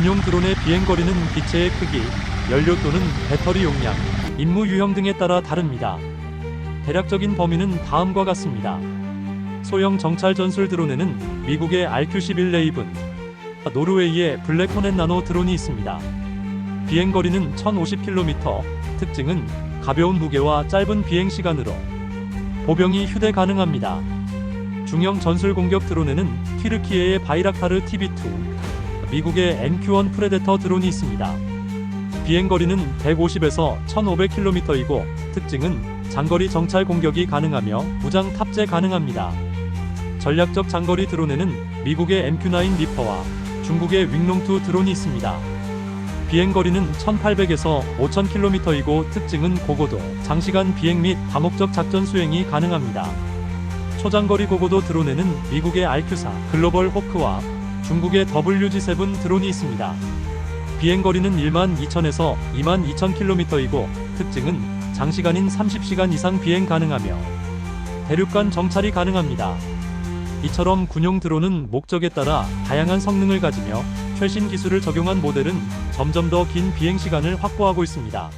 군용 드론의 비행거리는 기체의 크기, 연료 또는 배터리 용량, 임무 유형 등에 따라 다릅니다. 대략적인 범위는 다음과 같습니다. 소형 정찰 전술 드론에는 미국의 RQ-11 레이븐, 노르웨이의 블랙 호넷 나노 드론이 있습니다. 비행거리는 1050km, 특징은 가벼운 무게와 짧은 비행 시간으로 보병이 휴대 가능합니다. 중형 전술 공격 드론에는 튀르키예의 바이락타르 TB2, 미국의 NQ-1 프레데터 드론이 있습니다. 비행거리는 150에서 1500km이고 특징은 장거리 정찰 공격이 가능하며 무장 탑재 가능합니다. 전략적 장거리 드론에는 미국의 MQ-9 리퍼와 중국의 윙롱2 드론이 있습니다. 비행거리는 1800에서 5000km이고 특징은 고고도, 장시간 비행 및 다목적 작전 수행이 가능합니다. 초장거리 고고도 드론에는 미국의 RQ-4 글로벌 호크와 중국의 WG-7 드론이 있습니다. 비행거리는 1만 2천에서 2만 2천 km이고 특징은 장시간인 30시간 이상 비행 가능하며 대륙간 정찰이 가능합니다. 이처럼 군용 드론은 목적에 따라 다양한 성능을 가지며 최신 기술을 적용한 모델은 점점 더 긴 비행 시간을 확보하고 있습니다.